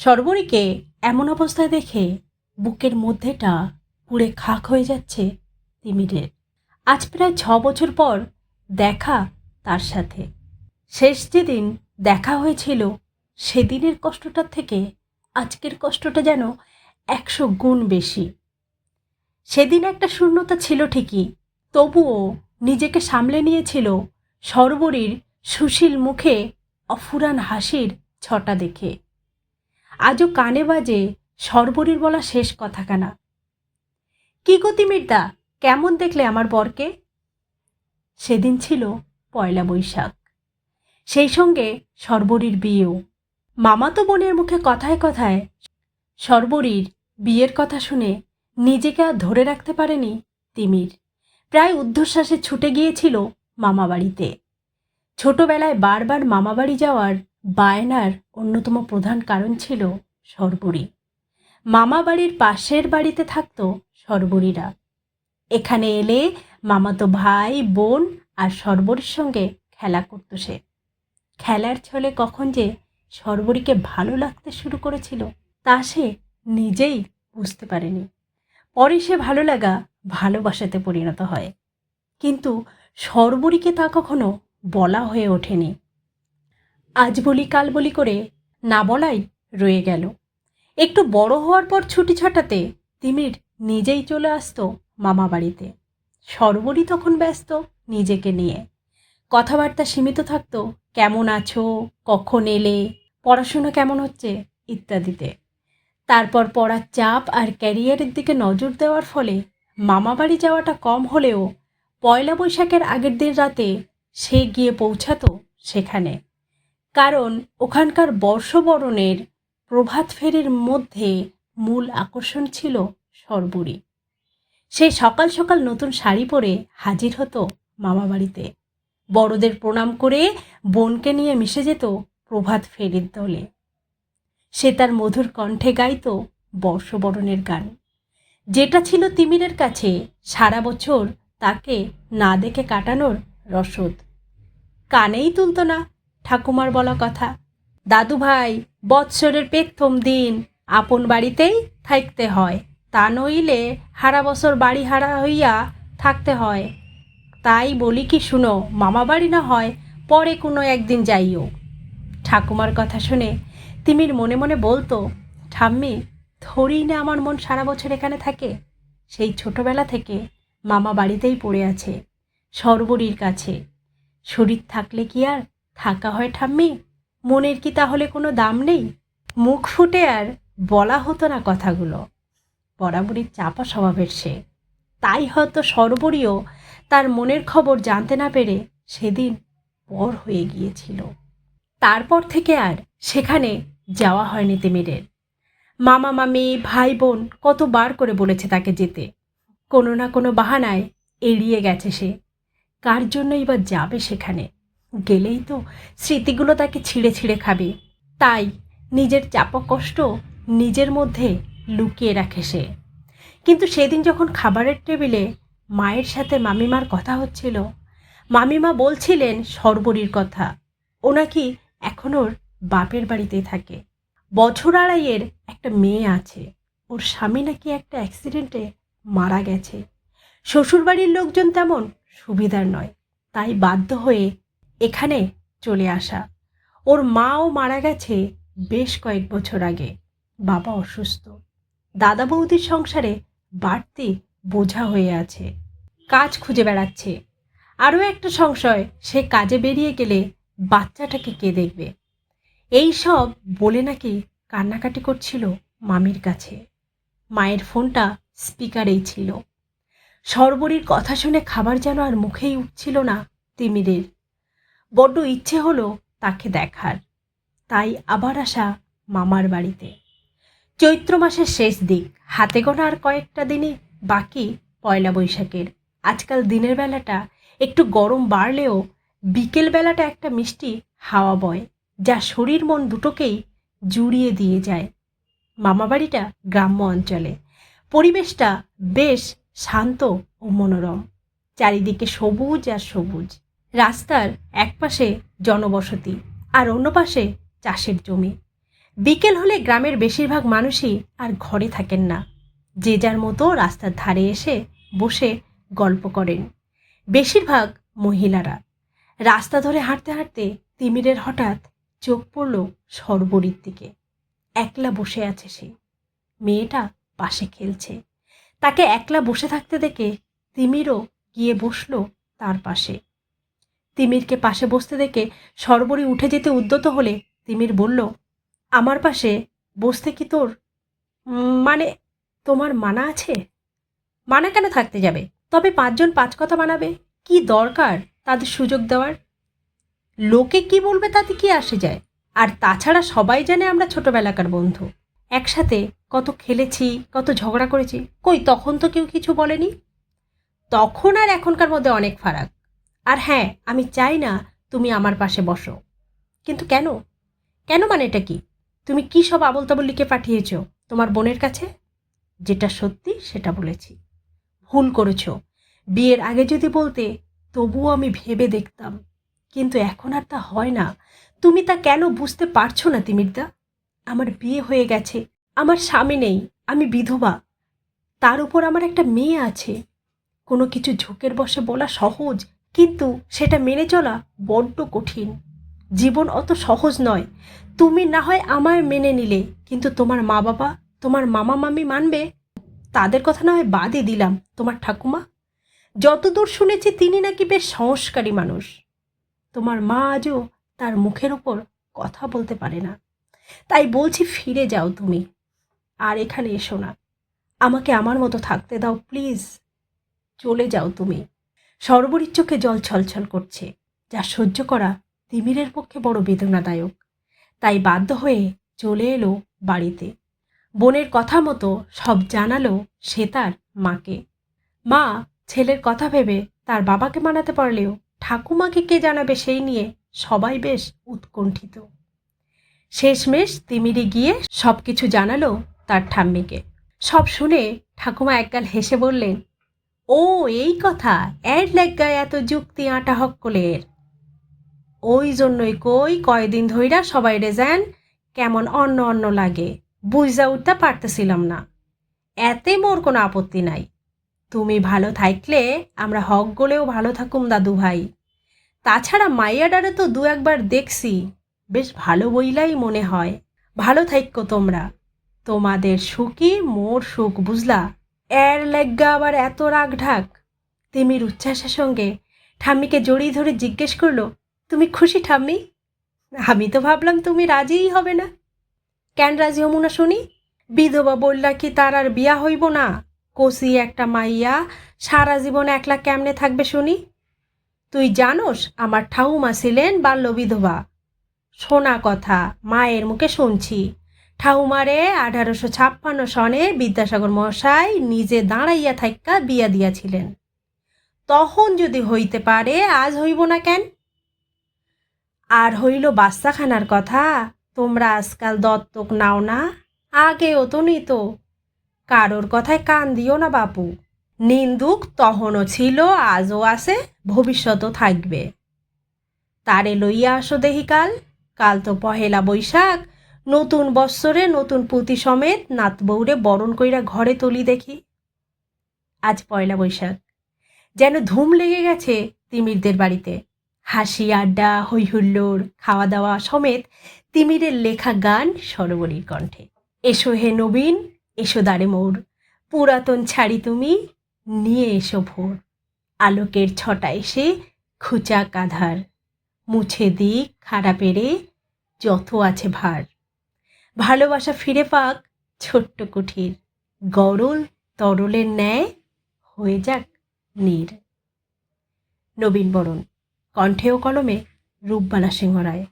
সর্বরীকে এমন অবস্থায় দেখে বুকের মধ্যেটা পুড়ে খাক হয়ে যাচ্ছে তিমিরের। আজ প্রায় ছ বছর পর দেখা তার সাথে। শেষ যেদিন দেখা হয়েছিল, সেদিনের কষ্টটার থেকে আজকের কষ্টটা যেন একশো গুণ বেশি। সেদিন একটা শূন্যতা ছিল ঠিকই, তবুও নিজেকে সামলে নিয়েছিল সর্বরীর সুশীল মুখে অফুরান হাসির ছটা দেখে। আজও কানে বাজে সর্বরীর বলা শেষ কথা কথাখানা কি গো তিমিরদা কেমন দেখলে আমার বরকে? সেদিন ছিল পয়লা বৈশাখ। সেই সঙ্গে সর্বরীর বিয়েও। মামাতো বোনের মুখে কথায় কথায় সর্বরীর বিয়ের কথা শুনে নিজেকে আর ধরে রাখতে পারেনি তিমির। প্রায় উদ্ধশ্বাসে ছুটে গিয়েছিল মামাবাড়িতে ছোটবেলায় বারবার মামাবাড়ি যাওয়ার বায়নার অন্যতম প্রধান কারণ ছিল সর্বরী। মামাবাড়ির পাশের বাড়িতে থাকত সর্বরীরা। এখানে এলে মামাতো ভাই, বোন আর সর্বরীর সঙ্গে খেলা করতো সে। খেলার ছলে কখন যে সর্বরীকে ভালো লাগতে শুরু করেছিল, তা সে নিজেই বুঝতে পারেনি। পরে সে ভালো লাগা ভালোবাসাতে পরিণত হয়। কিন্তু সর্বরীকে তা কখনো বলা হয়ে ওঠেনি। আজ বলি, কাল বলি করে না বলাই রয়ে গেল। একটু বড় হওয়ার পর ছুটি ছাটাতে তিমির নিজেই চলে আসতো মামা বাড়িতে। সর্বরী তখন ব্যস্ত নিজেকে নিয়ে। কথাবার্তা সীমিত থাকতো, কেমন আছো, কখন এলে, পড়াশোনা কেমন হচ্ছে ইত্যাদিতে। তারপর পড়ার চাপ আর ক্যারিয়ারের দিকে নজর দেওয়ার ফলে মামাবাড়ি যাওয়াটা কম হলেও পয়লা বৈশাখের আগের দিন রাতে সে গিয়ে পৌঁছাতো সেখানে। কারণ ওখানকার বর্ষবরণের প্রভাত ফেরির মধ্যে মূল আকর্ষণ ছিল সর্বরী। সে সকাল সকাল নতুন শাড়ি পরে হাজির হতো মামাবাড়িতে। বড়দের প্রণাম করে বোনকে নিয়ে মিশে যেত প্রভাত ফেরির দলে। সে তার মধুর কণ্ঠে গাইত বর্ষবরণের গান। যেটা ছিল তিমিরের কাছে সারা বছর তাকে না দেখে কাটানোর রসদ। কানেই তুলত না ঠাকুমার বলা কথা। দাদু ভাই, বৎসরের প্রথম দিন, আপন বাড়িতেই থাকতে হয়। তা নইলে হারা বছর বাড়ি হারা হইয়া থাকতে হয়। তাই বলি কি, শুনো, মামা বাড়ি না হয়, পরে কোনো একদিন যাইও। ঠাকুমার কথা শুনে তিমির মনে মনে বলতো, ঠাম্মি থরেই না আমার মন সারা বছর এখানে থাকে? সেই ছোটবেলা থেকে মামা বাড়িতেই পড়ে আছে, সর্বরীর কাছে। শরীর থাকলে কি আর থাকা হয় ঠাম্মি। মনের কি তাহলে কোনো দাম নেই? মুখ ফুটে আর বলা হতো না কথাগুলো। বরাবরই চাপা স্বভাবের সে। তাই হয়তো সর্বরীও তার মনের খবর জানতে না পেরে সেদিন পর হয়ে গিয়েছিল। তারপর থেকে আর সেখানে যাওয়া হয়নি তিমিরের। মামা, মামি ভাই বোন কতবার করে বলেছে তাকে যেতে। কোনো না কোনো বাহানায় এড়িয়ে গেছে সে। কার জন্যই বা যাবে সেখানে? গেলেই তো স্মৃতিগুলো তাকে ছিঁড়ে ছিঁড়ে খাবে। তাই নিজের চাপা কষ্ট নিজের মধ্যে লুকিয়ে রাখে সে। কিন্তু সেদিন যখন খাবারের টেবিলে মায়ের সাথে মামিমার কথা হচ্ছিল, মামিমা বলছিলেন সর্বরীর কথা। ও নাকি এখন ওর বাপের বাড়িতেই থাকে। বছর আড়াইয়ের একটা মেয়ে আছে। ওর স্বামী নাকি একটা অ্যাক্সিডেন্টে মারা গেছে। শ্বশুরবাড়ির লোকজন তেমন সুবিধার নয়। তাই বাধ্য হয়ে এখানে চলে আসা। ওর মাও মারা গেছে বেশ কয়েক বছর আগে। বাবা অসুস্থ। দাদা বৌদির সংসারে বাড়তি বোঝা হয়ে আছে। কাজ খুঁজে বেড়াচ্ছে। আরও একটা সংশয়, সে কাজে বেরিয়ে গেলে বাচ্চাটাকে কে দেখবে? এই সব বলে নাকি কান্নাকাটি করছিল মামির কাছে। মায়ের ফোনটা স্পিকারেই ছিল। সর্বরীর কথা শুনে খাবার যেন আর মুখেই উঠছিল না তিমিরের। বড্ড ইচ্ছে হলো তাকে দেখার। তাই আবার আসা মামার বাড়িতে। চৈত্র মাসের শেষ দিক, হাতে গোনা আর কয়েকটা দিনই বাকি পয়লা বৈশাখের। আজকাল দিনের বেলাটা একটু গরম বাড়লেও বিকেল বেলাটা একটা মিষ্টি হাওয়া বয়, যা শরীর মন দুটোকেই জুড়িয়ে দিয়ে যায়। মামাবাড়িটা গ্রাম্য অঞ্চলে। পরিবেশটা বেশ শান্ত ও মনোরম। চারিদিকে সবুজ আর সবুজ। রাস্তার একপাশে জনবসতি আর অন্য পাশে চাষের জমি। বিকেল হলে গ্রামের বেশিরভাগ মানুষই আর ঘরে থাকেন না। যে যার মতো রাস্তার ধারে এসে বসে গল্প করেন। বেশিরভাগ মহিলারা। রাস্তা ধরে হাঁটতে হাঁটতে তিমিরের হঠাৎ চোখ পড়ল সর্বরীর দিকে। একলা বসে আছে সে। মেয়েটা পাশে খেলছে। তাকে একলা বসে থাকতে দেখে তিমিরও গিয়ে বসল তার পাশে। তিমিরকে পাশে বসতে দেখে সর্বরী উঠে যেতে উদ্যত হলে তিমির বলল, আমার পাশে বসতে কি তোর মানে তোমার মানা আছে? মানা কেন থাকতে যাবে? তবে পাঁচজন পাঁচ কথা মানাবে কি দরকার তাদের সুযোগ দেওয়ার? লোকে কি বলবে তাতে কি আসে যায়? আর তাছাড়া সবাই জানে আমরা ছোটবেলাকার বন্ধু। একসাথে কত খেলেছি, কত ঝগড়া করেছি। কই, তখন তো কেউ কিছু বলেনি? তখন আর এখনকার মধ্যে অনেক ফারাক। আর হ্যাঁ আমি চাই না তুমি আমার পাশে বসো। কিন্তু কেন? কেন মানে এটা কি? তুমি কি সব আবল তাবল লিখে পাঠিয়েছ তোমার বোনের কাছে? যেটা সত্যি, সেটা বলেছি। ভুল করেছ। বিয়ের আগে যদি বলতে, তবুও আমি ভেবে দেখতাম। কিন্তু এখন আর তা হয় না। তুমি তা কেন বুঝতে পারছ না, তিমিরদা? আমার বিয়ে হয়ে গেছে, আমার স্বামী নেই, আমি বিধবা। তার উপর আমার একটা মেয়ে আছে। কোনো কিছু ঝোঁকের বসে বলা সহজ কিন্তু সেটা মেনে চলা বড্ড কঠিন। জীবন অত সহজ নয়। তুমি না হয় আমায় মেনে নিলে, কিন্তু তোমার মা বাবা তোমার মামা মামি মানবে? তাদের কথা না হয় বাদই দিলাম। তোমার ঠাকুমা? যতদূর শুনেছি তিনি নাকি বেশ সংস্কারী মানুষ। তোমার মা আজও তার মুখের ওপর কথা বলতে পারে না। তাই বলছি ফিরে যাও তুমি। আর এখানে এসো না। আমাকে আমার মতো থাকতে দাও, প্লিজ। চলে যাও তুমি। সর্বরীর চোখে জল ছলছল করছে, যা সহ্য করা তিমিরের পক্ষে বড় বেদনাদায়ক। তাই বাধ্য হয়ে চলে এলো বাড়িতে। বোনের কথা মতো সব জানালো সে তার মাকে। মা ছেলের কথা ভেবে তার বাবাকে মানাতে পারলেও ঠাকুমাকে কে জানাবে সেই নিয়ে সবাই বেশ উৎকণ্ঠিত। শেষমেশ তিমিরে গিয়ে সব কিছু জানালো তার ঠাম্মিকে। সব শুনে ঠাকুমা একগাল হেসে বললেন ও, এই কথা। এর লেগায় এত যুক্তি আটা হক্কলের। ওই জন্যই কই কয়দিন ধইরা সবাই রেজান কেমন অন্য অন্য লাগে। বুঝা উঠতে পারতেছিলাম না। এতে মোর কোনো আপত্তি নাই। তুমি ভালো থাকলে আমরা হক গলেও ভালো থাকুম, দাদু ভাই। তাছাড়া মাইয়াডারে তো দু একবার দেখছি। বেশ ভালো বইলাই মনে হয়। ভালো থাইক্য তোমরা। তোমাদের সুখই মোর সুখ, বুঝলা? এর লেগা আবার এত রাগ ঢাক তিমির উচ্ছ্বাসের সঙ্গে ঠাম্মিকে জড়িয়ে ধরে জিজ্ঞেস করল, তুমি খুশি ঠাম্মি? আমি তো ভাবলাম তুমি রাজিই হবে না। কেন রাজি হমু না শুনি? বিধবা বললা কি তার আর বিয়া হইব না? কষি একটা মাইয়া সারা জীবন একলা কেমনে থাকবে শুনি? তুই জানোস আমার ঠাউমা ছিলেন বাল্য বিধবা। শোনা কথা, মায়ের মুখে শুনছি। ঠাউমারে আঠারোশো ছাপ্পান্ন সনে বিদ্যাসাগর মশাই নিজে দাঁড়াইয়া থাইক্কা বিয়া দিয়াছিলেন। তখন যদি হইতে পারে, আজ হইব না কেন? আর হইল বাচ্চাখানার কথা, তোমরা আজকাল দত্তক নাও না, আগেও তো নিত। কারোর কথায় কান দিও না বাপু। নিন্দুক তখনও ছিল, আজও আছে, ভবিষ্যতও থাকবে। তারে লইয়া আসো দেহি কাল কাল তো পহেলা বৈশাখ নতুন বৎসরে নতুন পুঁতি সমেত নাত বউরে বরণ কইরা ঘরে তুলি দেখি। আজ পয়লা বৈশাখ। যেন ধুম লেগে গেছে তিমিরদের বাড়িতে। হাসি, আড্ডা হৈ হুল্লোড় খাওয়া দাওয়া সমেত তিমিরের লেখা গান সরোবরীর কণ্ঠে। এসো হে নবীন, এসো দাঁড়ে মোর। পুরাতন ছাড়ি তুমি, নিয়ে এসো ভোর। আলোকের ছটা এসে খুচা কাধার। মুছে দিক খাড়া পেরে যত আছে ভার। ভালোবাসা ফিরে পাক ছোট্ট কুঠির। গরল তরলের ন্যায় হয়ে যাক নীর। নবীন বরণ, কণ্ঠে ও কলমে রূপবালা সিংহ রায়।